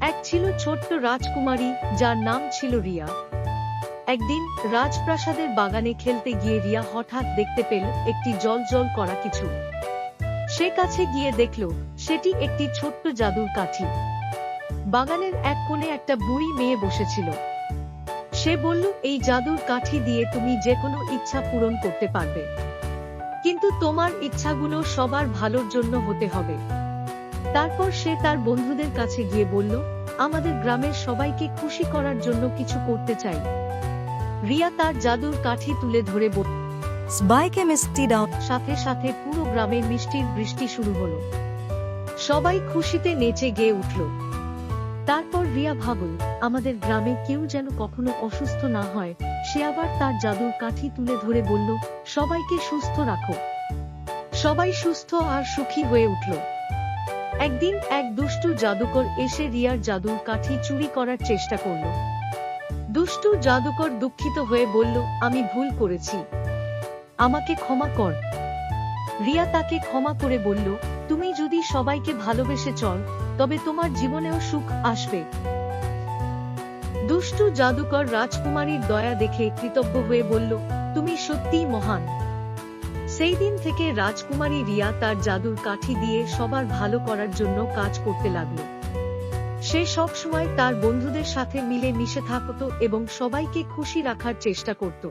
এক ছিল ছোট্ট রাজকুমারী, যার নাম ছিল রিয়া। একদিন রাজপ্রাসাদের বাগানে খেলতে গিয়ে রিয়া হঠাৎ দেখতে পেল একটি জল জল করা কিছু। সে কাছে গিয়ে দেখল, সেটি একটি ছোট্ট জাদুর কাঠি। বাগানের এক কোণে একটা বুড়ি মেয়ে বসেছিল। সে বলল, এই জাদুর কাঠি দিয়ে তুমি যে কোনো ইচ্ছা পূরণ করতে পারবে। কিন্তু তোমার ইচ্ছাগুলো সবার ভালোর জন্য হতে হবে। তারপর সে তার বন্ধুদের কাছে গিয়ে বলল আমাদের গ্রামের সবাইকে খুশি করার জন্য কিছু করতে চাই। রিয়া তার জাদুর কাঠি তুলে ধরে বলল মিষ্টি দাও সাথে সাথে পুরো গ্রামে মিষ্টির বৃষ্টি শুরু হলো। সবাই খুশিতে নেচে গেয়ে উঠল। তারপর রিয়া ভাবল আমাদের গ্রামে কেউ যেন কখনো অসুস্থ না হয়। সে আবার তার জাদুর কাঠি তুলে ধরে বলল সবাইকে সুস্থ রাখো। সবাই সুস্থ আর সুখী হয়ে উঠল। একদিন এক দুষ্টু জাদুকর এসে রিয়ার জাদুর কাঠি চুরি করার চেষ্টা করল। দুষ্টু জাদুকর দুঃখিত হয়ে বলল, আমি ভুল করেছি। আমাকে ক্ষমা কর। রিয়া তাকে ক্ষমা করে বলল, তুমি যদি সবাইকে ভালোবেসে চল, তবে তোমার জীবনেও সুখ আসবে। দুষ্টু জাদুকর রাজকুমারীর দয়া দেখে কৃতজ্ঞ হয়ে বলল, তুমি সত্যিই মহান। সেই দিন থেকে রাজকুমারী রিয়া তার জাদুর কাঠি দিয়ে সবার ভালো করার জন্য কাজ করতে লাগল। সে সব সময় তার বন্ধুদের সাথে মিলে মিশে থাকত এবং সবাইকে খুশি রাখার চেষ্টা করত।